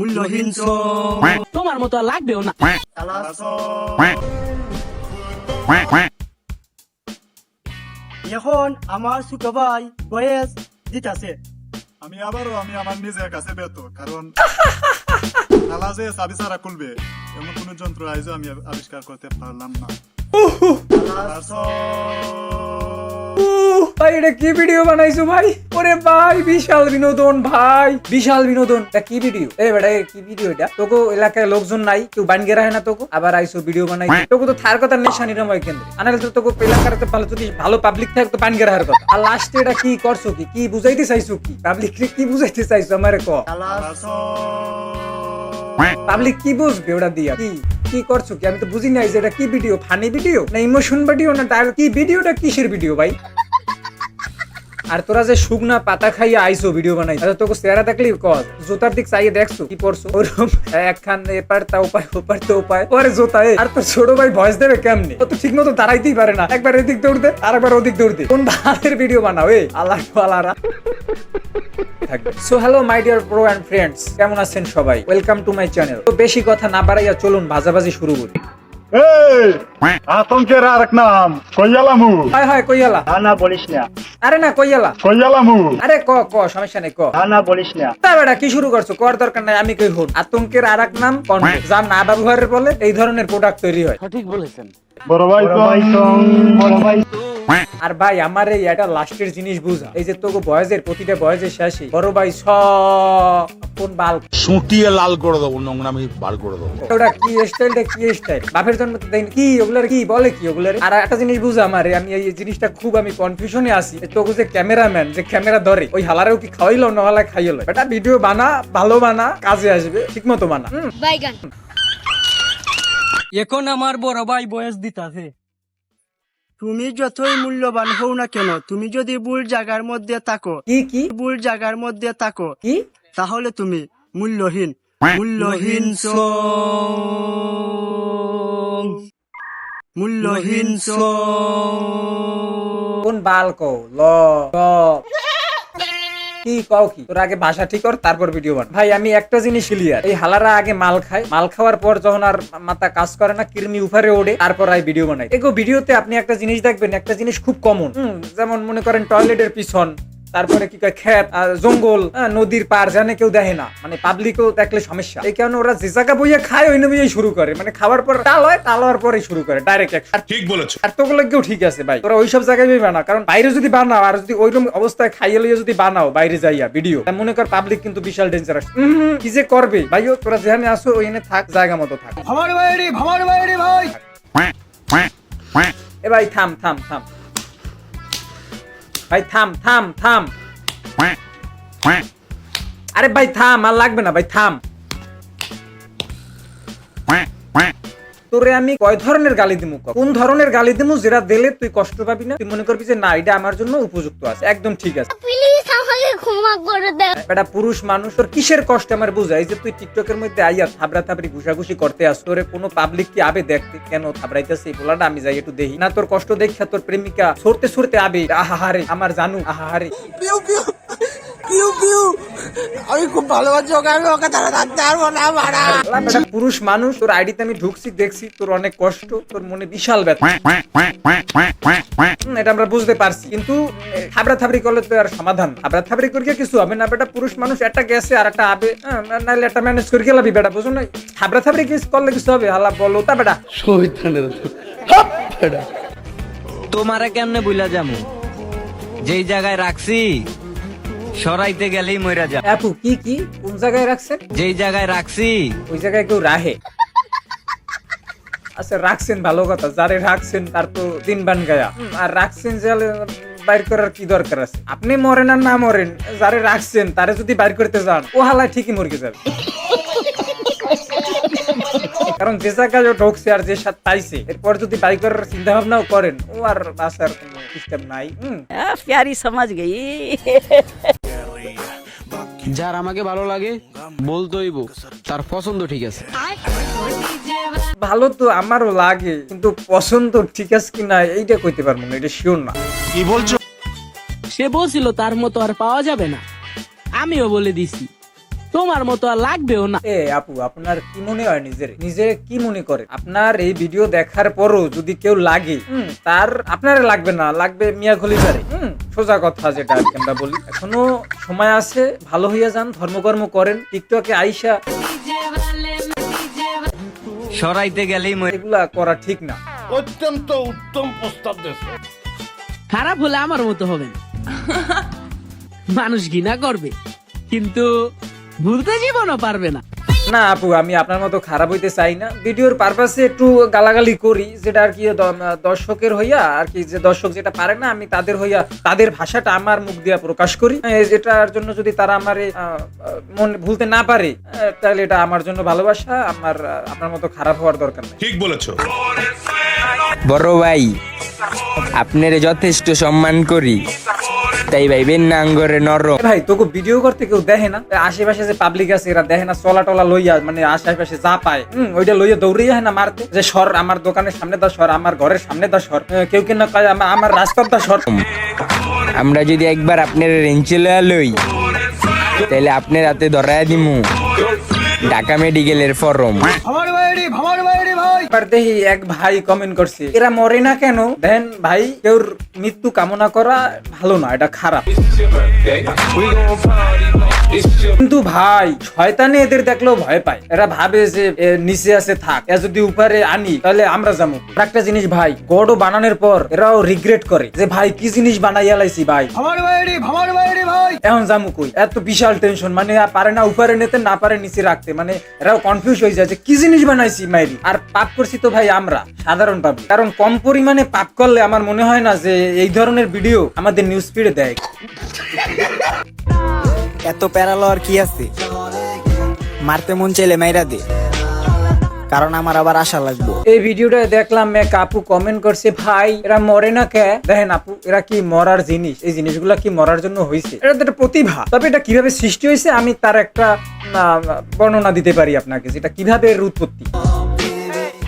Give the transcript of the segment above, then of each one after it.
মূল্যহীন তোমার মতো লাগবেও না। এখন আমার ছোট ভাই বয়স দিতেছে। আমি আবারও আমি আমার নিজের কাছে ব্যর্থ কারণ তালা যে চাবি ছাড়া খুলবে এমন কোন যন্ত্র আইজও আমি আবিষ্কার করতে পারলাম না। ভাই, এটা কি ভিডিও বানাইছো ভাই? ওরে ভাই, বিশাল বিনোদন ভাই, বিশাল বিনোদন। এটা কি ভিডিও এ বেটা কি ভিডিও এটা? তোকে এলাকায় লোকজন নাই, কেউ বানগে রাখে না তোকে। আবার আইসো ভিডিও বানাই তোকে তো থার কথা নেই শানিরাময় কেন্দ্রে। আনালে তো তোকে এলাকার ভালো, যদি ভালো পাবলিক থাকে, তো বানগে রাখার কথা। আর লাস্টে এটা কি করছ কি? কি বুঝাইতে চাইছো কি? পাবলিক কি বুঝাইতে চাইছো আমারে ক? পাবলিক কি বুঝবে ওটা দিয়া? কি কি করছ কি? আমি তো বুঝি নাই যে এটা কি ভিডিও ফানি ভিডিও না ইমোশন ভিডিও না ডায়লগ কি ভিডিওটা কিসের ভিডিও ভাই? আর তোরা যে শুকনা পাতা খাইয়ে আইসো ভিডিও বানাই তোকে চেহারা দেখলি কর জুতার দিক চাইয়ে দেখছ, কি পড়ছো ওরকম একখান এপার তা উপায় ওপার তো উপায় পরে জুতা, এ। আর তোর ছোট ভাই ভয়েস দেবে কেমনি? ও তো ঠিক মতো দাঁড়াইতেই পারে না, একবার এদিক দৌড় দে, আর একবার ওদিক দৌড় দে। কোন ভালের ভিডিও বানাও, এ আল্লাহ আল্লাহ থাকবে so hello my dear pro and friends কেমন আছেন সবাই? ওয়েলকাম টু মাই চ্যানেল তো বেশি কথা না বাড়াইয়া চলুন ভাজাভাজি শুরু করি। এই আতঙ্কের আর এক নাম কইয়ালামু। হয় হয় কইয়ালা। না বলিস না। আরে না কইয়ালা। কইয়ালামু। আরে ক ক সমস্যা নেই ক। তা না বলিস না। তা বেটা কি শুরু করছ? কর দরকার নাই আমি কই হন? আতঙ্কের আর এক নাম কনডম যার না ব্যবহারের বলে এই ধরনের প্রোডাক্ট তৈরি হয়। সঠিক বলেছেন। বড় ভাই বড় ভাই তো তো বড় ভাই আর ভাই আমার এই এটা লাস্টের জিনিস বুঝা। এই যে তোকে বয়সের প্রতিটা বয়সের শেষে বড় ভাই স কোন বাল। সুটিয়ে লাল করে দেবো নোংরামি বার করে দেবো। ওটা কি স্টাইলটা কি স্টাইল বাপের জন্ম তো দেয়নি কি ওগুলার কি? বলে কি ওগুলার? আর একটা জিনিস বুঝা আমার আমি এই জিনিসটা খুব আমি কনফিউশনে আছি। তোকে যে ক্যামেরাম্যান যে ক্যামেরা ধরে ওই হালারেও কি খাওয়াইলো না হালা খাইলো এটা ভিডিও বানা ভালো বানা কাজে আসবে ঠিক মতো বানা এখন আমার বড় ভাই বয়স দিতাছে। তুমি যতই মূল্যবান হও না কেন তুমি যদি ভুল জায়গার মধ্যে থাকো কি কি? ভুল জায়গার মধ্যে থাকো কি? তাহলে তুমি মূল্যহীন। মূল্যহীন মূল্যহীন কোন বাল ল ক কও কি? তোর আগে ভাষা ঠিক কর, তারপর ভিডিও বান ভাই, আমি একটা জিনিস ক্লিয়ার এই হালারা আগে মাল খায়। মাল খাওয়ার পর যখন আর মাথা কাজ করে না, কিরমি উপরে ওড়ে, তারপর আই ভিডিও বানাই এগো ভিডিওতে আপনি একটা জিনিস দেখবেন, একটা জিনিস খুব কমন যেমন মনে করেন টয়লেটের পিছন। তারপরে কি কয় খেত আর জঙ্গল নদীর পার জানে কেউ দেখে না। মানে পাবলিকও দেখলে সমস্যা। এই কারণে ওরা যে জায়গা বইয়ে খায় ওই নবীই শুরু করে। মানে খাওয়ার পর টাল হয় টাল হওয়ার পরেই শুরু করে ডাইরেক্ট আর ঠিক বলেছ। আর তোগুলো কেউ ঠিক আছে ভাই। তোরা ওইসব জায়গায় বানা কারণ বাইরে যদি বানাও আর যদি ওইরকম অবস্থায় খাইয়ে লইয়া যদি বানাও বাইরে যাইয়া ভিডিও মনে কর পাবলিক কিন্তু বিশাল ডেঞ্জারাস কি যে করবে? ভাইও তোরা যেখানে আসো ওইখানে থাক জায়গা মতো থাক। ভাই ভাই। এ ভাই থাম থাম থাম। ভাই, থাম থাম থাম। আরে ভাই, থাম, আর লাগবে না, ভাই, থাম। তোরে আমি কয় ধরনের গালি দিমু কোন ধরনের গালি দিমু যেটা দিলে তুই কষ্ট পাবি না? তুই মনে করবি যে না, এটা আমার জন্য উপযুক্ত আছে। একদম ঠিক আছে। আমাকে ক্ষমা করে দাও। এটা পুরুষ মানুষ তোর কিসের কষ্ট? আমার বুঝাই যে তুই টিকটকের মধ্যে আইয়া থাবড়া থাবড়ি ঘুষাঘুষি করতে আস তোরে কোনো পাবলিক কি আবে দেখতে? কেন থাবড়াইতেছে এই বলাটা? আমি যাই একটু দেখি। না তোর কষ্ট দেখা তোর প্রেমিকা সরতে সরতে আবে। আহারে আমার জানু আহাহারে আমি খুব ভালোবাসি ওকে আমি ওকে তারা থাকতে পারব না মারা পুরুষ মানুষ তোর আইডিতে আমি ঢুকছি দেখছি তোর অনেক কষ্ট তোর মনে বিশাল ব্যথা। এটা আমরা বুঝতে পারছি কিন্তু থাবড়া থাবড়ি করলে তো আর সমাধান। থাবড়া থাবড়ি করিয়া কিছু হবে না বেটা পুরুষ মানুষ একটা গেছে আর একটা আবে নাহলে একটা ম্যানেজ করে গেলাবি বেটা বুঝো না? থাবড়া থাবড়ি কিছু করলে কিছু হবে হালা বলো তা বেটা। তোমারে কেমনে বুইলা যামু যেই জায়গায় রাখছি সরাইতে গেলেই মইরা যা আপু কি কি? কোন জায়গায় রাখছেন? যেই জায়গায় রাখছি। ওই জায়গায় কেউ রাহে আচ্ছা রাখছেন ভালো কথা। যারে রাখছেন তার তো দিন বান গায়া। আর রাখছেন যে বাইর করার কি দরকার আছে? আপনি মরেন আর না মরেন যারে রাখছেন তারে যদি বাইর করতে যান ও হালায় ঠিকই মরকে যাবে। কারণ যে জায়গায় ঢুকছে আর যে সাথে পাইছে এরপর যদি বাই করার চিন্তা ভাবনাও করেন ও আর বাসার কোনো সিস্টেম নাই হুম। প্যারি সমাজ গই। যার আমাকে ভালো লাগে বলতোইব তার পছন্দ ঠিক আছে। ভালো তো আমারও লাগে কিন্তু পছন্দ ঠিক আছে কিনা এইটা কইতে পারব না এটা শিওর না। কি বলছো? সে বলছিল তার মতো আর পাওয়া যাবে না। আমিও বলে দিছি। তোমার মতো আর লাগবেও না। এ আপু আপনার কি মনে হয় নিজের? নিজে কি মনে করে? আপনার এই ভিডিও দেখার পরও যদি কেউ লাগে তার আপনার লাগবে না লাগবে মিয়া খলিফারে। হুম সোজা কথা যেটা আমরা বলি। এখনও সময় আছে ভালো হইয়া যান ধর্মকর্ম করেন। টিকটকে আইসা সরাইতে গেলেই এগুলা করা ঠিক না। অত্যন্ত উত্তম প্রস্তাব দেশ খারাপ হলে আমার মতো হবে না মানুষ ঘৃণা করবে। কিন্তু ভুলতে জীবনও পারবে না। না আপু আমি আপনার মতো খারাপ হইতে চাই না। ভিডিওর পারপাসে একটু গালাগালি করি যেটা আর কি দর্শকের হইয়া আর কি যে দর্শক যেটা পারে না আমি তাদের হইয়া তাদের ভাষাটা আমার মুখ দিয়া প্রকাশ করি। যেটার জন্য যদি তারা আমার মন ভুলতে না পারে আহ, তাহলে এটা আমার জন্য ভালোবাসা আমার আপনার মতো খারাপ হওয়ার দরকার নেই। ঠিক বলেছ। বড় ভাই আপনার যথেষ্ট সম্মান করি। তাই ভাইবেন না আঙ্গরে নরম ভাই তোকে ভিডিও করতে কেউ দেখে না? আশেপাশে যে পাবলিক আছে এরা দেখে না চলা টলা লইয়া মানে আশেপাশে যা পায়। হম ওইটা লইয়া দৌড়িয়ে হয় না মারতে। যে সর আমার দোকানের সামনে দা সর আমার ঘরের সামনে দা সর। কেউ কেন আমার রাস্তার দা সর। আমরা যদি একবার আপনার রেঞ্চে লই তাহলে আপনার হাতে ধরায় দিমু। ঢাকা মেডিকেলের ফরম। এবার দেখি এক ভাই কমেন্ট করছে। এরা মরে না কেন? দেন ভাই কেউর মৃত্যু কামনা করা ভালো না এটা খারাপ। কিন্তু ভাই শয়তানে এদের দেখলেও ভয় পায়। এরা ভাবে যে নিচে আছে থাক এ যদি উপরে আনি তাহলে আমরা যাব। একটা জিনিস ভাই গড়ও বানানোর পর এরাও রিগ্রেট করে যে ভাই কি জিনিস বানাইয়া লাইছি ভাই? এখন জামু কই? এত বিশাল টেনশন মানে পারে না উপরে নিতে না পারে নিচে রাখতে। মানে এরাও কনফিউজ হয়ে যায় যে কি জিনিস বানাইছি মাইরি? আর পাপ করছি তো ভাই আমরা সাধারণ পাবলিক কারণ কম পরিমাণে পাপ করলে আমার মনে হয় না যে এই ধরনের ভিডিও আমাদের নিউজ ফিডে দেয়। এত প্যারালো আর কি আছে? মারতে মন চাইলে মাইরা দে। কারণ আমার আবার আশা লাগবো। এই ভিডিওটা দেখলাম এক আপু কমেন্ট করছে ভাই এরা মরে না কে? দেখেন আপু এরা কি মরার জিনিস? এই জিনিসগুলা কি মরার জন্য হয়েছে এটা তো একটা প্রতিভা। তবে এটা কীভাবে সৃষ্টি হয়েছে আমি তার একটা বর্ণনা দিতে পারি আপনাকে যেটা কীভাবে এর উৎপত্তি?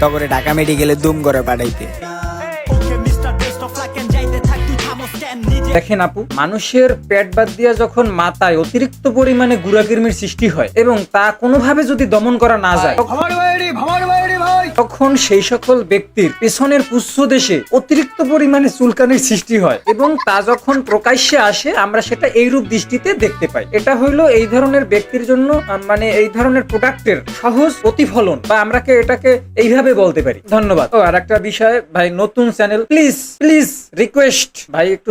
তখন ঢাকা মেডিকেলে দুম করে পাঠাইতে। দেখেন আপু মানুষের পেট বাদ দিয়া যখন মাথায় অতিরিক্ত পরিমাণে গুড়াকির্মির সৃষ্টি হয় এবং তা কোনোভাবে যদি দমন করা না যায় তখন সেই সকল ব্যক্তির পেছনের পুষ্য দেশে অতিরিক্ত পরিমাণে চুলকানির সৃষ্টি হয় এবং তা যখন প্রকাশ্যে আসে আমরা সেটা এইরূপ দৃষ্টিতে দেখতে পাই। এটা হইল এই ধরনের ব্যক্তির জন্য মানে এই ধরনের প্রোডাক্টের সহজ প্রতিফলন বা আমরা এটাকে এইভাবে বলতে পারি। ধন্যবাদ। ও আর একটা বিষয় ভাই নতুন চ্যানেল প্লিজ প্লিজ রিকোয়েস্ট ভাই একটু